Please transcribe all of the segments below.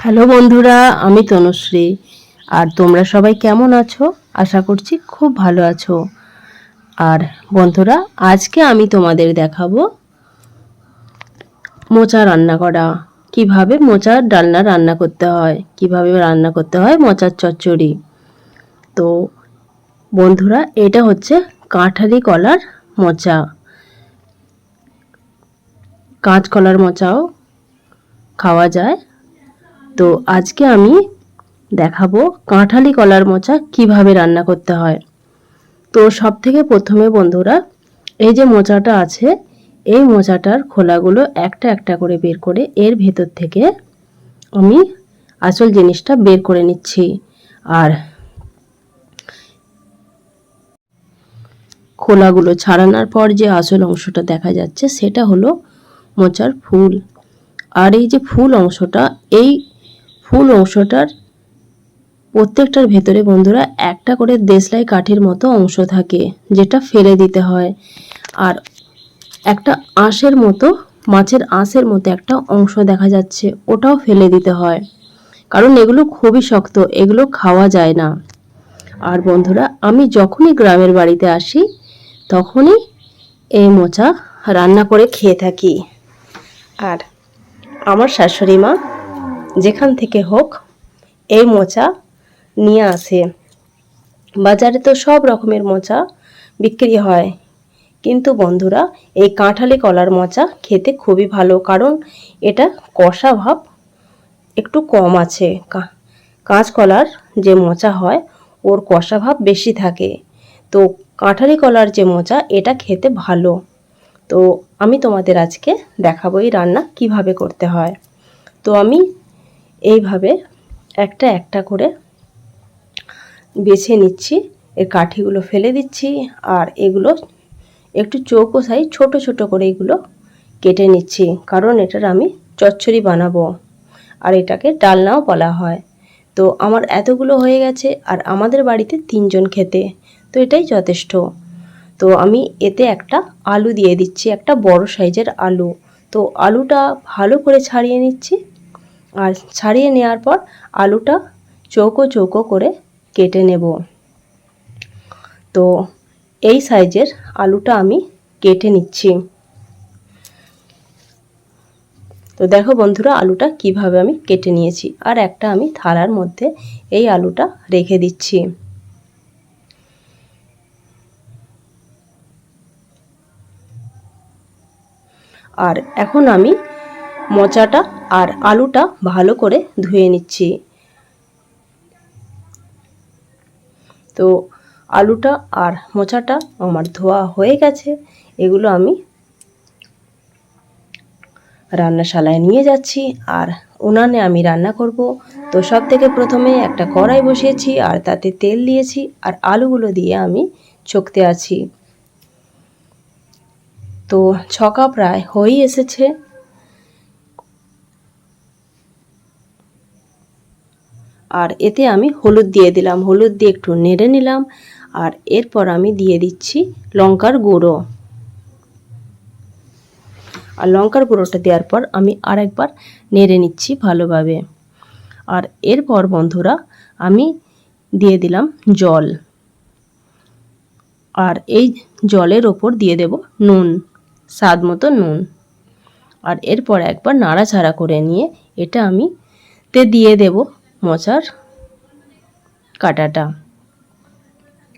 Hello বন্ধুরা, আমি তনুশ্রী। আর তোমরা সবাই কেমন আছো? আশা করছি খুব ভালো আছো। আর বন্ধুরা, আজকে আমি তোমাদের দেখাবো মোচা রান্না করা। কীভাবে মোচার ডালনা রান্না করতে হয়, কীভাবে রান্না করতে হয় মোচার চচ্চড়ি। তো বন্ধুরা, এটা হচ্ছে কাঁঠালি কলার মোচা। কাঁচকলার মোচাও খাওয়া যায়। তো আজকে আমি দেখাবো কাঁঠালি কলার মোচা কীভাবে রান্না করতে হয়। তো সব থেকে প্রথমে বন্ধুরা, এই যে মোচাটা আছে, এই মোচাটার খোলাগুলো একটা একটা করে বের করে এর ভেতর থেকে আমি আসল জিনিসটা বের করে নিচ্ছি। আর খোলাগুলো ছাড়ানোর পর যে আসল অংশটা দেখা যাচ্ছে, সেটা হলো মোচার ফুল। আর এই যে ফুল অংশটা, এই ফুল অংশটার প্রত্যেকটার ভেতরে বন্ধুরা একটা করে দেশলাই কাঠির মতো অংশ থাকে, যেটা ফেলে দিতে হয়। আর একটা আঁশের মতো, মাছের আঁশের মতো একটা অংশ দেখা যাচ্ছে, ওটাও ফেলে দিতে হয়। কারণ এগুলো খুবই শক্ত, এগুলো খাওয়া যায় না। আর বন্ধুরা, আমি যখনই গ্রামের বাড়িতে আসি, তখনই এই মোচা রান্না করে খেয়ে থাকি। আর আমার শাশুড়ি মা যেখান থেকে হোক, এই মোচা নিয়ে আসে। বাজারে তো সব রকমের মোচা বিক্রি হয়। কিন্তু বন্ধুরা, এই কাঁঠালি কলার মোচা খেতে খুবই ভালো, কারণ এটা কষা ভাব একটু কম আছে। কাঁচকলার যে মোচা হয়, ওর কষা ভাব বেশি থাকে। তো কাঁঠালি কলার যে মোচা, এটা খেতে ভালো। তো আমি তোমাদের আজকে দেখাবো এই রান্না কীভাবে করতে হয়। তো আমি এইভাবে একটা একটা করে বেছে নিচ্ছি। এর কাঠিগুলো ফেলে দিচ্ছি আর এগুলো একটু চৌকো সাইজ ছোট ছোট করে এগুলো কেটে নিচ্ছি। কারণ এটার আমি চচ্চড়ি বানাবো আর এটাকে ডালনাও বলা হয়। তো আমার এতগুলো হয়ে গেছে আর আমাদের বাড়িতে তিনজন খেতে, তো এটাই যথেষ্ট। তো আমি এতে একটা আলু দিয়ে দিচ্ছি, একটা বড় সাইজের আলু। তো আলুটা ভালো করে ছাড়িয়ে নিচ্ছি। আর ছাড়িয়ে নেওয়ার পর আলুটা চৌকো চৌকো করে কেটে নেব। তো এই সাইজের আলুটা আমি কেটে নিচ্ছি। তো দেখো বন্ধুরা, আলুটা কীভাবে আমি কেটে নিয়েছি আর একটা আমি থালার মধ্যে এই আলুটা রেখে দিচ্ছি। আর এখন আমি মোচাটা আর আলুটা ভালো করে ধুয়ে নিচ্ছি। তো আলুটা আর মোচাটা আমার ধোয়া হয়ে গেছে, এগুলো আমি রান্নাশালায় নিয়ে যাচ্ছি আর উনানে আমি রান্না করব। তো সব থেকে প্রথমে একটা কড়াই বসিয়েছি আর তাতে তেল দিয়েছি আর আলুগুলো দিয়ে আমি চকতে আছি। তো ছকা প্রায় হয়েই এসেছে। আর এতে আমি হলুদ দিয়ে দিলাম। হলুদ দিয়ে একটু নেড়ে নিলাম আর এরপর আমি দিয়ে দিচ্ছি লঙ্কার গুঁড়ো। আর লঙ্কার গুঁড়োটা দেওয়ার পর আমি আরেকবার নেড়ে নিচ্ছি ভালোভাবে। আর এরপর বন্ধুরা আমি দিয়ে দিলাম জল। আর এই জলের ওপর দিয়ে দেব নুন, স্বাদ মতো নুন। আর এরপর একবার নাড়াচাড়া করে নিয়ে এটা আমি তে দিয়ে দেব মোচার কাটাটা।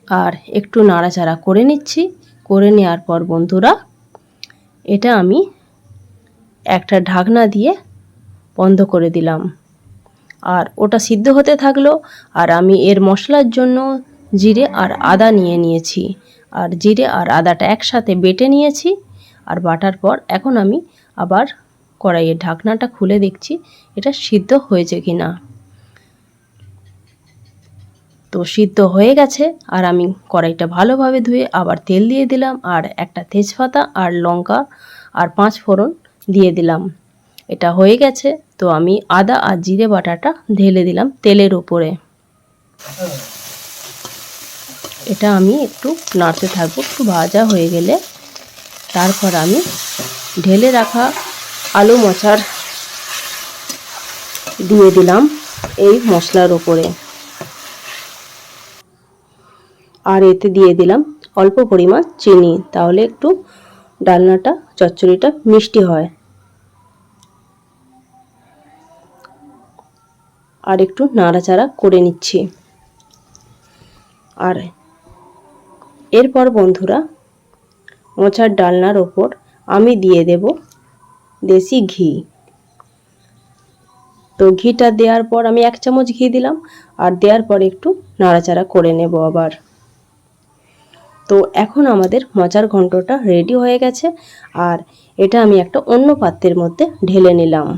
আর একটু নাড়াচাড়া করে নিচ্ছি। করে নেওয়ার পর বন্ধুরা, এটা আমি একটা ঢাকনা দিয়ে বন্ধ করে দিলাম। আর ওটা সিদ্ধ হতে থাকল, আর আমি এর মশলার জন্য জিরে আর আদা নিয়ে নিয়েছি। আর জিরে আর আদাটা একসাথে বেটে নিয়েছি, আর বাটার পর এখন আমি আবার কড়াইয়ের ঢাকনাটা খুলে দেখছি, এটা সিদ্ধ হয়েছে কি না তো সিদ্ধ হয়ে গেছে, আর আমি কড়াইটা ভালোভাবে ধুয়ে আবার তেল দিয়ে দিলাম, আর একটা তেজপাতা আর লঙ্কা আর পাঁচ ফোড়ন দিয়ে দিলাম। এটা হয়ে গেছে, তো আমি আদা আর জিরে বাটাটা ঢেলে দিলাম তেলের উপরে। এটা আমি একটু নাড়তে থাকব, একটু ভাজা হয়ে গেলে। তারপর আমি ঢেলে রাখা আলু মচার দিয়ে দিলাম এই মশলার ওপরে আর এতে দিয়ে দিলাম অল্প পরিমাণ চিনি। তাহলে একটু ডালনাটা, চচ্চড়িটা মিষ্টি হয়। আর একটু নাড়াচাড়া করে নিচ্ছি। আর এরপর বন্ধুরা, মোচার ডালনার ওপর আমি দিয়ে দেব দেশি ঘি। তো ঘিটা দেওয়ার পর আমি এক চামচ ঘি দিলাম, আর দেওয়ার পর একটু নাড়াচাড়া করে নেব আবার। তো এখন আমাদের মজার ঘন্টটা রেডি হয়ে গেছে আর এটা আমি একটা অন্য পাত্রের মধ্যে ঢেলে নিলাম।